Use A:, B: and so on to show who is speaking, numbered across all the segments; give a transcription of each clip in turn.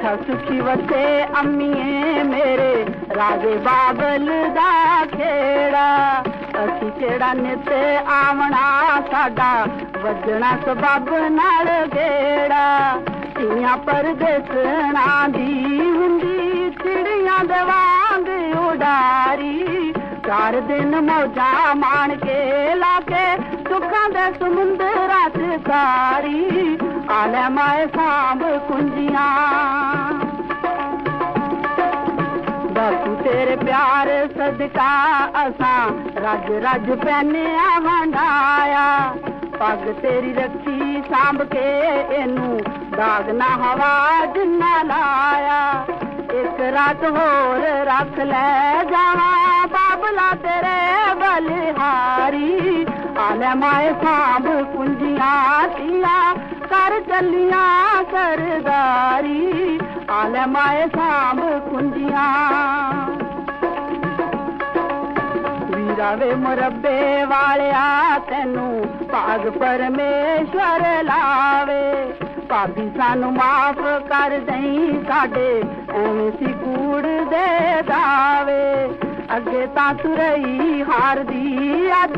A: ਕੁੰਜੀਆਂ ਅੱਛਾ ਸੁਖੀ ਵਸੇ ਅੰਮੀਏ ਮੇਰੇ ਰਾਜੇ ਬਾਬਲ ਦਾ ਖੇੜਾ ਅਸੀਂ ਕਿਹੜਾ ਨਿਤ ਆਵਣਾ ਸਾਡਾ ਵੱਜਣਾ ਸਬਬ ਨਾਲ ਗੇੜਾ ਧੀਆਂ ਪਰਦੇਸਣਾ ਦੀ ਹੁੰਦੀ ਚਿੜੀਆਂ ਦੇ ਵਾਂਗ ਉਡਾਰੀ ਚਾਰ ਦਿਨ ਮੌਜਾਂ ਮਾਣ ਕੇ ਲਾ ਕੇ ਸੁੱਖਾਂ ਦੇ ਸਮੁੰਦਰਾਂ ਚ काल माए सांब कुंजिया बापू तेरे प्यार सदका असा रज रज पहने वंडाया। पग तेरी रखी सांभ के एनू दाग ना हवा जिन्ना लाया। एक रात होर रख ले जावा बाबला तेरे बलिहारी। आल माए सांभ कुंजिया ਕਰ ਚੱਲੀਆਂ ਸਰਦਾਰੀ ਆਲੇ ਮਾਏ ਸਾਂਭ ਕੁੰਜੀਆਂ ਵੀਰਾ ਮਰਬੇ ਵਾਲਿਆ ਤੈਨੂੰ ਭਾਗ ਪਰਮੇਸ਼ਵਰ ਲਾਵੇ। ਭਾਬੀ ਸਾਨੂੰ ਮਾਫ ਕਰ ਦਈ, ਸਾਡੇ ਐਵੇਂ ਸੀ ਕੂੜ ਦੇ ਦਾਵੇ। अगे तुरई हार दी अज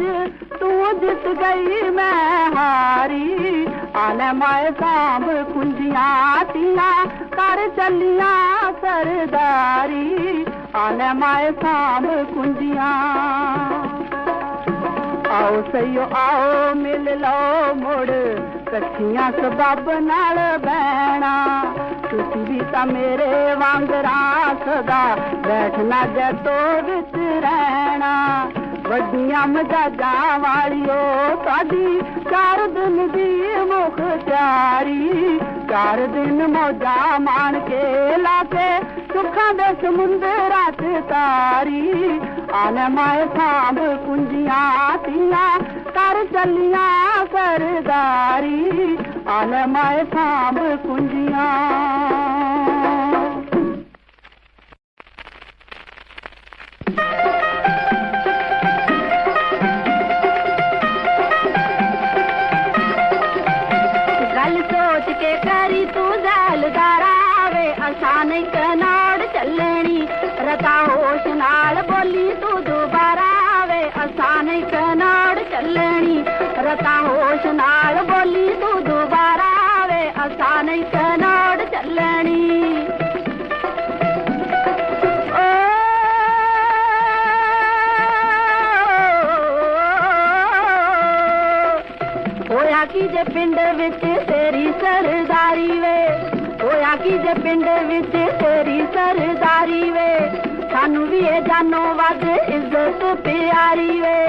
A: तू जित गई मैं हारी। आने माए सांब कुंजिया तिया, कर चलिया सरदारी। आने माए सांब कुंजिया। आओ सयो, आओ मिल लो मुड़। कठिया सब नाल बैणा। भी ता मेरे वांगरा ਸਦਾ ਬੈਠਣਾ ਜੱਟੋ ਵਿੱਚ ਰਹਿਣਾ ਵੱਡੀਆਂ ਮਜਾਜਾਂ ਵਾਲਿਓ ਸਾਡੀ ਚਾਰ ਦਿਨ ਦੀ ਮੁਖਤਿਆਰੀ ਚਾਰ ਦਿਨ ਮੌਜਾਂ ਮਾਣ ਕੇ ਲਾ ਕੇ ਸੁੱਖਾਂ ਦੇ ਸਮੁੰਦਰਾਂ ਚ ਤਾਰੀ ਆਲਮਾਏ ਸਾਂਭ ਕੁੰਜੀਆਂ ਤੀਆਂ ਕਰ ਚੱਲੀਆਂ ਸਰਦਾਰੀ ਆਲਮਾਏ ਸਾਂਭ ਕੁੰਜੀਆਂ ਨਹੀਂ ਕਨਾੜ ਚੱਲਣੀ ਰਤਾ ਹੋਸ਼ ਨਾਲ ਬੋਲੀ ਤੂੰ ਦੁਬਾਰਾ ਵੇ ਅਸਾਂ ਨਹੀਂ ਕਨਾੜ ਚੱਲਣੀ ਰਤਾ ਹੋਸ਼ ਨਾਲ ਬੋਲੀ ਤੂੰ ਦੁਬਾਰਾ ਵੇ ਅਸਾਂ ਨਹੀਂ ਕਨਾੜ ਚੱਲਣੀ ਹੋਇਆ ਕੀ ਜੇ ਪਿੰਡ ਵਿੱਚ ਤੇਰੀ ਸਰਦਾਰੀ ਵੇ की जे पिंड विच तेरी सरदारी वे। सानू भी ये जानो वद इज़्ज़त प्यारी वे।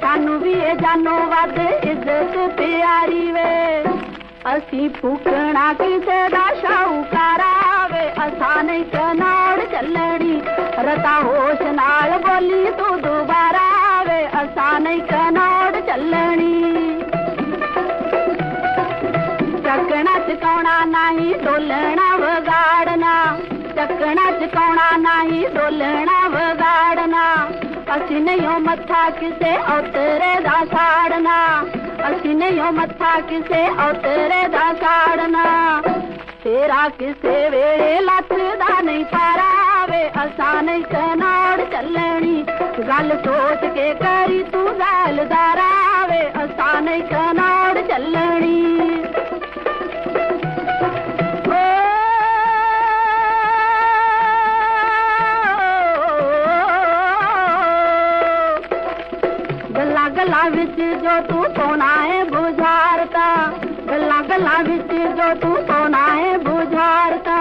A: सानू भी ये जानो वद इज़्ज़त प्यारी वे। असी फूकना किसे दा शाहूकारा वे। असा नहीं कनाड़ चलनी रता होश नाल बोली तू दोबारा वे। असा नहीं असिनयो मथा किसे औतरे दा साड़ना? असिनयो मथा किसे औतरे दा साड़ना? तेरा किसे वेले लथदा नहीं सारा वे असा नहीं कनौड़ चलनी। गल सोच के करी तू गल दारा वे असा नहीं कनौड़ चलनी। ਜ਼ੈਲਦਾਰਾ ਵੇ ਅਸਾਂ ਨਹੀਂ ਕਨਾੜ ਚੱਲਣੀ ਗੱਲਾਂ ਗੱਲਾਂ ਵਿੱਚ ਜੋ ਤੂੰ ਪਾਉਣਾ ਏ ਬੁਝਾ ਜੋ ਤੂੰ ਸੋਨਾ ਹੈ ਬੁਝਾਰਤਾ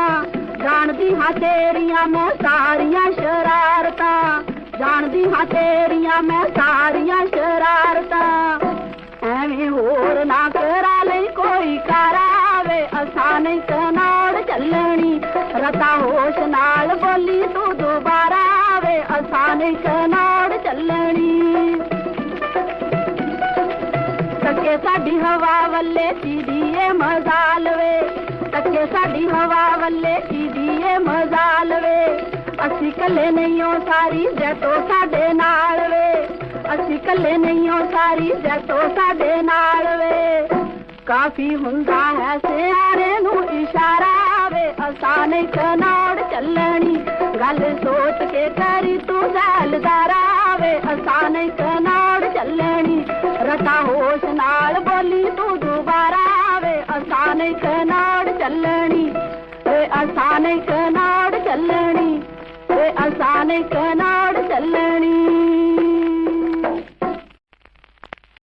A: ਜਾਣਦੀ ਹਾਂ ਤੇਰੀਆਂ ਮੈਂ ਸਾਰੀਆਂ ਸ਼ਰਾਰਤਾਂ ਜਾਣਦੀ ਹਾਂ ਤੇਰੀਆਂ ਮੈਂ ਸਾਰੀਆਂ ਸ਼ਰਾਰਤਾਂ ਐਵੇਂ ਹੋਰ ਨਾ ਕਰਾ ਲਈ ਕੋਈ ਕਰਾਵੇ ਅਸਾਂ ਨਹੀਂ ਕਨਾੜ ਚੱਲਣੀ ਰਤਾ ਹੋਸ਼ ਨਾਲ ਬੋਲੀ ਤੂੰ ਦੁਬਾਰਾ ਵੇ ਅਸਾਂ ਨਹੀਂ ਕਨਾੜ ਤੱਕੇ ਸਾਡੀ ਹਵਾ ਵੱਲੇ ਸੀਦੀਏ ਮਜ਼ਾਲ ਵੇ ਤੱਕੇ ਸਾਡੀ ਹਵਾ ਵੱਲੇ ਸੀਦੀਏ ਮਜ਼ਾਲ ਵੇ ਅਸੀਂ ਕੱਲੇ ਨਹੀਂ ਹੋ ਸਾਰੀ ਜੱਟੋ ਸਾਡੇ ਨਾਲ ਵੇ ਅਸੀਂ ਕੱਲੇ ਨਹੀਂ ਹੋ ਸਾਰੀ ਜੱਟੋ ਸਾਡੇ ਨਾਲ ਵੇ ਕਾਫੀ ਹੁੰਦਾ ਹੈ ਸਿਆਰੇ ਨੂੰ ਇਸ਼ਾਰਾ ਵੇ ਅਸਾਂ ਨਹੀਂ ਕਨਾੜ ਚੱਲਣੀ ਗੱਲ ਸੋਚ ਕੇ ਕਰੀ ਤੂੰ ਜ਼ੈਲਦਾਰਾ ਵੇ ਅਸਾਂ ਨਹੀਂ ਕਨਾੜ ਚੱਲਣੀ ਰਤਾ ਹੋਸ਼ चली तू दोबारा वे असाने कनाड़ चलनी। वे असाने कनाड़ चलनी। वे असाने कनाड़ चलनी।